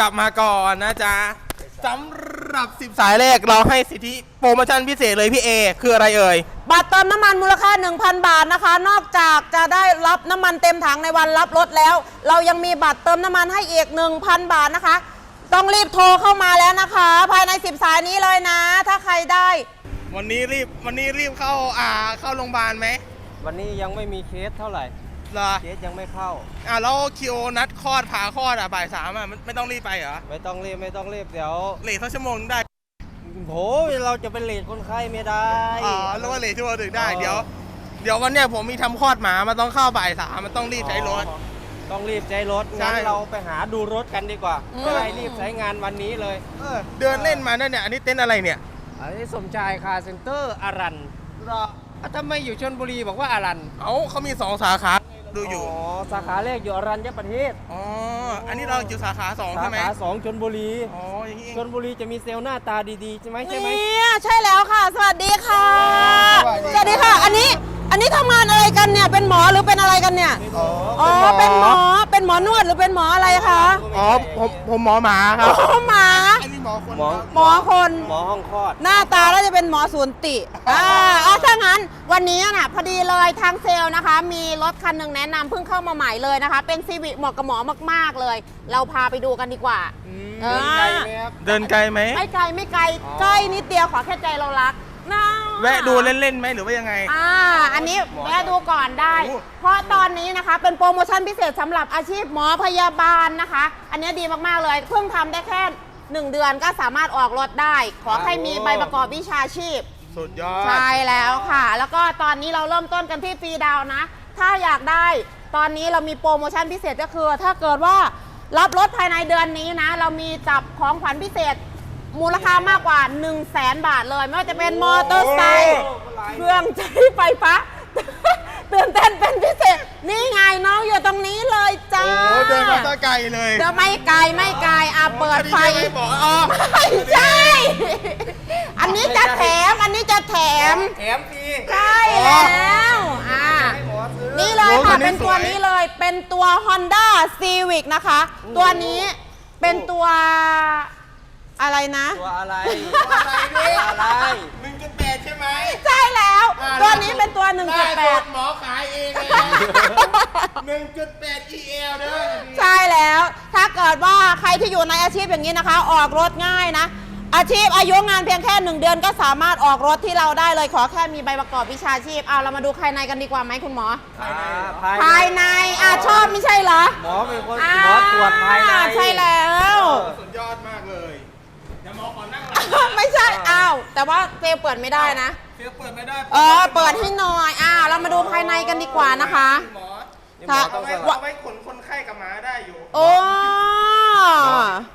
กลับมาก่อนนะจ๊ะสำหรับ 10 สายแรกเราให้สิทธิโปรโมชั่นพิเศษเลยพี่เอ คืออะไรเอ่ย บัตรเติมน้ำมันมูลค่า 1,000 บาทนะคะ นอกจากจะได้รับน้ำมันเต็มถังในวันรับรถแล้ว เรายังมีบัตรเติมน้ำมันให้อีก 1,000 บาทนะคะ ต้องรีบโทรเข้ามาแล้วนะคะ ภายใน 10 สายนี้เลยนะ ถ้าใครได้ วันนี้รีบวันนี้รีบเข้าอ่าเข้าโรงพยาบาลไหมวันนี้ยังไม่มีเคสเท่าไหร่ เหรอเคสยังไม่เข้า อ่าแล้วคิวนัดคลอดผ่าคลอดอะบ่ายสามอะไม่ไม่ต้องรีบไปเหรอไม่ต้องรีบไม่ต้องรีบเดี๋ยวเลทสักชั่วโมงนึงได้โหเราจะเป็นเลทคนไข้ไม่ได้อ๋อแล้วว่าเลทชั่วโมงนึงได้อ๋อเดี๋ยว เดี๋ยววันเนี้ยผมมีทำคลอดหมามันต้องเข้าบ่ายสามมันต้องรีบใช้รถอ๋อต้องรีบใช้รถใช่งั้นเราไปหาดูรถกันดีกว่าอืม จะได้รีบใช้งานวันนี้เลยเออเดินเล่นมาเนี่ยอันนี้เต็นท์อะไรเนี่ยอันนี้สมชายคาร์เซ็นเตอร์อารันอะทำไมอยู่ชนบุรีบอกว่าอารัน เอาเขามีสองสาขา ดูอยู่ อ๋อสาขาแรกอยู่อารัญญประเทศ อ๋อ อันนี้เราอยู่สาขาสองสาใช่ไหมขาสองชนบุรีอ๋อ อย่างนี้เองชนบุรีจะมีเซลล์หน้าตาดีๆ ใช่ไหมใช่ไหมเนี่ยใช่แล้วค่ะ สวัสดีค่ะ สวัสดีสวัสดีค่ะ อันนี้ อันนี้ทำงานอะไรกันเนี่ย เป็นหมอหรือเป็นอะไรกันเนี่ย อ๋อ เป็นหมอ เป็นหมอนวดหรือเป็นหมออะไรคะอ๋อ ผมผมหมอหมาคอ๋รับอหมา อันนี้หมอคนหมอหมอคน หมอห้องคลอด หน้าตาแล้วจะเป็นหมอสูนติ อ่าเอาถ้างั้น วันนี้น่ะพอดีเลยทางเซลล์นะคะ มีรถคันหนึ่งแนะนำเพิ่งเข้ามาใหม่เลยนะคะ เป็นซีวิเหมาะกับหมอมากๆเลย เราพาไปดูกันดีกว่า เออเดินไกลไหมครับ เดินไกลไหม ไม่ไกลไม่ไกลอ๋อ ใกล้นิดเดียวขอแค่ใจเรารักนะแวะดูเล่นๆไหมหรือว่ายังไง อ่า อันนี้หมอแวะดูก่อนได้ โอ้ เพราะตอนนี้นะคะเป็นโปรโมชั่นพิเศษสำหรับอาชีพหมอพยาบาลนะคะ อันนี้ดีมากๆเลย เพิ่งทำได้แค่ 1 เดือนก็สามารถออกรถได้ ขอให้มีใบประกอบวิชาชีพ สุดยอด ใช่แล้วค่ะ แล้วก็ตอนนี้เราเริ่มต้นกันที่ฟรีดาวน์นะ ถ้าอยากได้ตอนนี้เรามีโปรโมชั่นพิเศษก็คือ ถ้าเกิดว่ารับรถภายในเดือนนี้นะ เรามีจับของขวัญพิเศษมูลค่ามากกว่า 1 0 0 0 0แสนบาทเลย ไม่ว่าจะเป็นมอเตอร์ไซค์โอ้เครื่องใช้ไฟฟ้า ตื่นเต้นเป็นพิเศษ นี่ไงน้องอยู่ตรงนี้เลยจ้าโอ้เดินมาตะไกลเลยเดี๋ยวไม่ไกลไม่ไกลอะเปิดไฟ อันนี้ไม่บอกอ๋อ ไม่ใช่ อันนี้จะแถมอันนี้จะ แถม แถมฟรีใช่แล้วอ่า ให้หมอซื้อ นี่เลยโอ้คัค่ะนนี้เป็นตัวสวย นี้เลย เป็นตัว Honda Civic นะคะ ตัวนี้เป็นตัวอะไรนะ ตัวอะไรอะไรด้วยอะไร หนึ่งจุดแปดใช่ไหมใช่แล้ว อ่าตัวนี้เป็นตัวได้หมด1.8หมอขายเองเลยหนึ่งจุดแปด EL เด้อใช่แล้ว ถ้าเกิดว่าใครที่อยู่ในอาชีพอย่างนี้นะคะ ออกรถง่ายนะ อาชีพอายุงานเพียงแค่ 1 เดือนก็สามารถออกรถที่เราได้เลยขอแค่มีใบประกอบวิชาชีพเอาเรามาดูภายในกันดีกว่าไหมคุณหมออ่าภายในอะชอบไม่ใช่เหรอหมอเป็นคนอ่าหมอตรวจภายในใช่แล้วสุดยอดมากเลยเดี๋ยวหมอขอนั่งหลังไม่ใช่อ้าวแต่ว่าเซลลเปิดไม่ได้นะเสียเปิดไม่ได้เออเปิดให้หน่อยอ้าวเรามาดูภายในกันดีกว่านะคะหมอนี่หมอต้องเอาไว้สลับเอาไว้ขนคนไข้กับหมาได้อยู่โอ้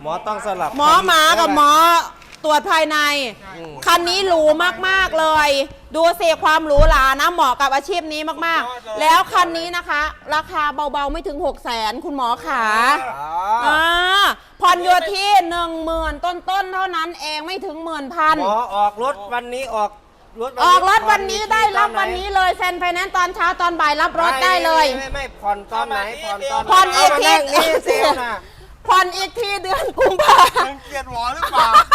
หมอต้องสลับหมอหมากับหมอ ตรวจภายในอืมคันนี้หรูมากๆเลย ดูเสียความหรูหรานะเหมาะกับอาชีพนี้มากสุดยอดเลยๆแล้วคันนี้นะคะ ราคาเบาๆไม่ถึง 6 0 0 0 0 0 คุณหมอขาอ่าอ่าผ่อนอยู่ที่หนึ่งหมื่นต้นๆ เท่านั้นเองไม่ถึงหมื่นพัน หมอออกรถวันนี้ออกรถออกรถวันนี้ได้รับวันนี้เลยเซ็นไฟแนนซ์ตอนเช้าตอนบ่ายรับรถได้เลย ไม่ไม่ไม่ผ่อนตอนไหนผ่อนตอนไหผ่อนอีกที เามานั่งนี่เซลลน่ะผ่อนอีกทีเดือนกุมภา มึงเกลียดหมอหรือเปล่าเออ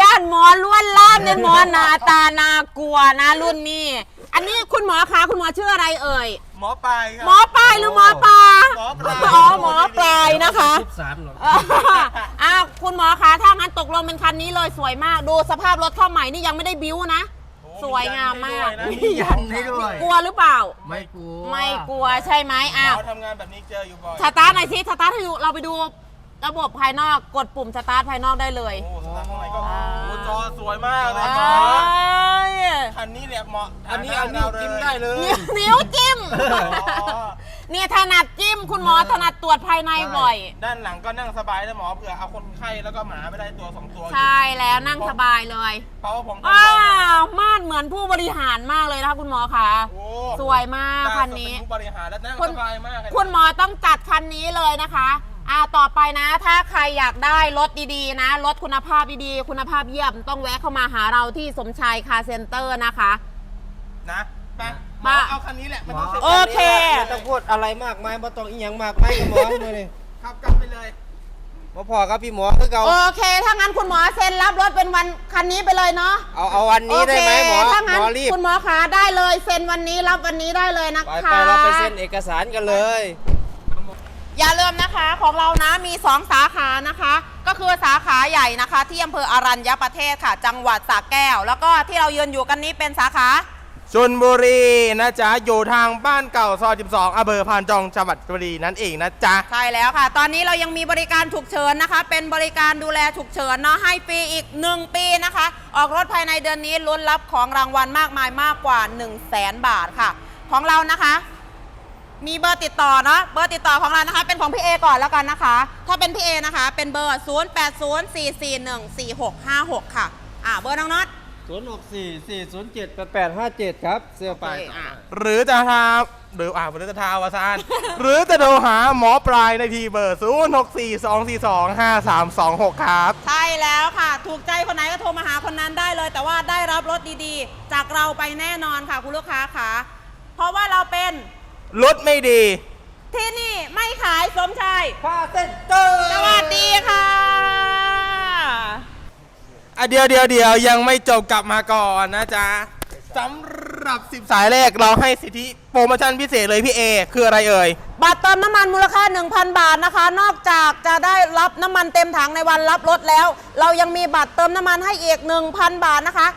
ย่านหมอล้วนล่ามเนี่ยหมอหนาตานากลัวนะรุ่นนี้ อันนี้คุณหมอคะคุณหมอชื่ออะไรเอ่ย หมอปลายครัหมอปลายหรือหมอปลาหมอปลายอ๋อหมอปลายนะคะสิบสามหรออ่าอ้าวคุณหมอคะถ้างั้นตกลงเป็นคันนี้เลยสวยมากดูสภาพรถเข้าใหม่นี่ยังไม่ได้บิ้วนะสวยงามมากมียันให้ด้วยกลัวหรือเปล่า ไม่กลัว ไม่กลัวใช่ไหมหมอ้าวอทำงานแบบนี้เจออยู่บ่อยสตาร์ทหน่อยสิสตาร์ทให้ดูเราไปดู ระบบภายนอกกดปุ่มสตาร์ทภายนอกได้เลย โอ้สตาร์ทข้างในก็อ่าโอ้จอสวยมากเลยเอ้หมอยยคันนี้เนี่ยเหมาะอันนี้เอานิ้วจิ้มได้เลยนิ้วนิ้วจิ้ม อ๋อเนี่ยถนัดจิ้มคุณหมอถนัดตรวจภายในบ่อย ด้านหลังก็นั่งสบายแล้วหมอเผื่อเอาคนไข้แล้วก็หมาไปได้ตัวสองตัวอยู่ใช่แล้วนั่งสบายเลยเพราะว่าผมอ้าทำงานวมาดเหมือนผู้บริหารมากเลยนะคะคุณหมอคะโอ้สวยมากน่คันนี้จะเป็ผู้บริหารและนั่งคุณ สบายมากเลยคุณหมอต้องจัดคันนี้เลยนะคะ อ่าต่อไปนะ ถ้าใครอยากได้รถดีๆ นะรถคุณภาพดีๆ คุณภาพเยี่ยมต้องแวะเข้ามาหาเราที่สมชายคาร์เซ็นเตอร์นะคะ นะไปหมมาอเอาคันนี้แหละมันต้องเสร็จโอเค ไม่ต้องพูดอะไรมากมายไม่ต้องอีหยังมากมายกับหมอเลยขับกลับไปเลยโมาพอครับพี่หมอคือเก่าโอเค ถ้างั้นคุณหมอเซ็นรับรถเป็นวันคันนี้ไปเลยเนาะเอาเอาวันนี้ได้ไหมหมอโเคถ้างั้นหมอรีบคุณหมอขาได้เลยเซ็นวันนี้รับวันนี้ได้เลยนะไปคะ ไปเราไปเซ็นเอกสารกันเลย อย่าลืมนะคะของเรานะมี 2 สาขานะคะ ก็คือสาขาใหญ่นะคะ ที่อำเภออารัญญประเทศค่ะ จังหวัดสระแก้ว แล้วก็ที่เรายืนอยู่กันนี้เป็นสาขาชนบุรีนะจ๊ะ อยู่ทางบ้านเก่าซอย 12อำเภอพานจองจังหวัดชลบุรีนั่นเองนะจ๊ะ ใช่แล้วค่ะ ตอนนี้เรายังมีบริการฉุกเฉินนะคะ เป็นบริการดูแลฉุกเฉินเนาะให้ฟรีอีก 1 ปีนะคะ ออกรถภายในเดือนนี้ลุ้นรับของรางวัลมากมายมากกว่า 1 0 0 0 0แสนบาทค่ะ ของเรานะคะ มีเบอร์ติดต่อเนาะเบอร์ติดต่อของเรานะคะ เป็นของพี่เอก่อนแล้วกันนะคะ ถ้าเป็นพี่เอนะคะ เป็นเบอร์ 0804414656 ค่ะ อ่าเบอร์น้องน็อต064 407 8857ครับ เสื้อไปโอเคอะ หรือจะทาหรืออ่าหรือจะทาวาซาน หรือจะโทรหาหมอปลายในทีเบอร์ 0 6 4 2 4 2 5 3 2 6 ครับ ใช่แล้วค่ะ ถูกใจคนไหนก็โทรมาหาคนนั้นได้เลย แต่ว่าได้รับรถดีๆ จากเราไปแน่นอนค่ะคุณลูกค้าค่ะ รถไม่ดี ที่นี่ไม่ขายสมชายคาเซ็นเตอร์สวัสดีค่ะอะเดี๋ยวเดี๋ยวเดี๋ยวยังไม่จบกลับมาก่อนนะจ๊ะสำหรับ 10 สายแรกเราให้สิทธิโปรโมชั่นพิเศษเลยพี่เอ คืออะไรเอ่ย บัตรเติมน้ำมันมูลค่า 1,000 บาทนะคะ นอกจากจะได้รับน้ำมันเต็มถังในวันรับรถแล้ว เรายังมีบัตรเติมน้ำมันให้อีก 1,000 บาทนะคะ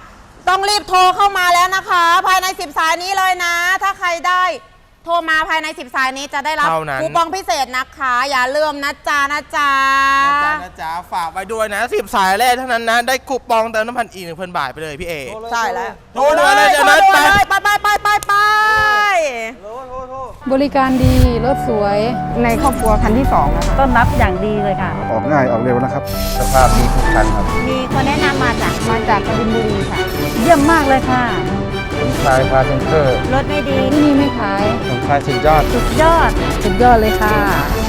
ต้องรีบโทรเข้ามาแล้วนะคะ ภายใน 10 สายนี้เลยนะ ถ้าใครได้ โทรมาภายใน 10 สายนี้จะได้รับเท่านั้น คูปองพิเศษนะคะ อย่าลืมนะจ๊ะนะจ๊ะ นะจ๊ะนะจ๊ะฝากไว้ด้วยนะ10สายแรกเท่านั้นนะ ได้คูปองเติมน้ำพันอีก1,000บาทไปเลยพี่เอใช่แล้วโทรเลยนะจ๊ะโทรนะด่วไปนเลย ไปไปไปไปไปบริการดี รถสวย ในครอบครัวคันที่สองนะคะต้อนรับอย่างดีเลยค่ะ ออกง่ายออกเร็วนะครับ สภาพดีทุกคันครับ มีคนแนะนำมาจากมาจากกบินบุรีค่ะ เยี่ยมมากเลยค่ะ ผมชายพาเซนเตอร์ รถไม่ดีที่นี่ไม่ขายผมชายสุดยอด สุดยอด สุดยอดเลยค่ะ